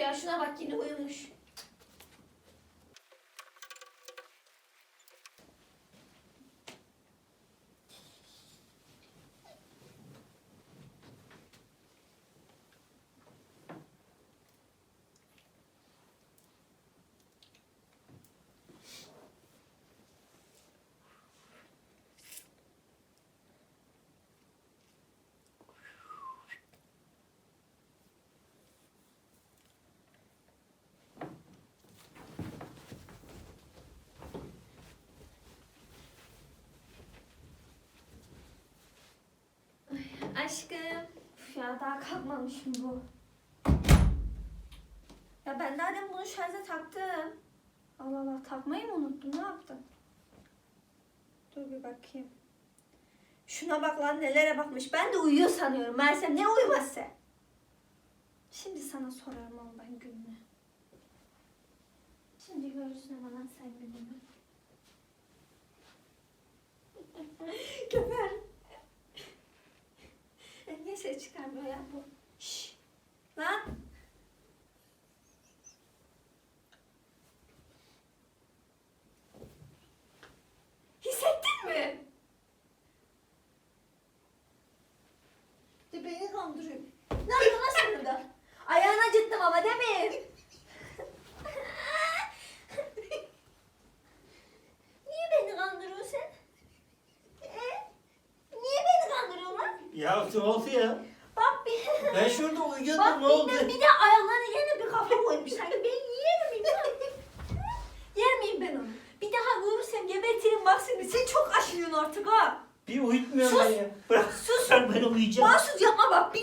ya şuna bak yine uyumuş. Aşkım. Üf ya daha kalkmamışım bu. Ya ben daha demin bunu şarja taktım. Allah Allah takmayı mı unuttum ne yaptım? Dur bir bakayım. Şuna bak lan nelere bakmış. Ben de uyuyor sanıyorum. Mersem ne uyuması? Şimdi sana sorarım ben gününü. Şimdi görürsün ama lan sen ses çıkarmıyor ya bu? Şşş. Lan. Hissettin mi? De beni kandırıyor. Ya ne oldu ya? Bak bir... Ben şurada uyuyordum Bak ne oldu? bir de, bir de ayağına yine bir kafa koymuş. Sanki ben yer miyim? yer miyim ben onu? Bir daha görürsem gebertirim bak seni. Sen çok aşıyorsun artık ha. Bir uyutmuyorum Sus. ben. Bırak. Sus. Ben, ben uyuyacağım. Mahsus yapma bak. Bir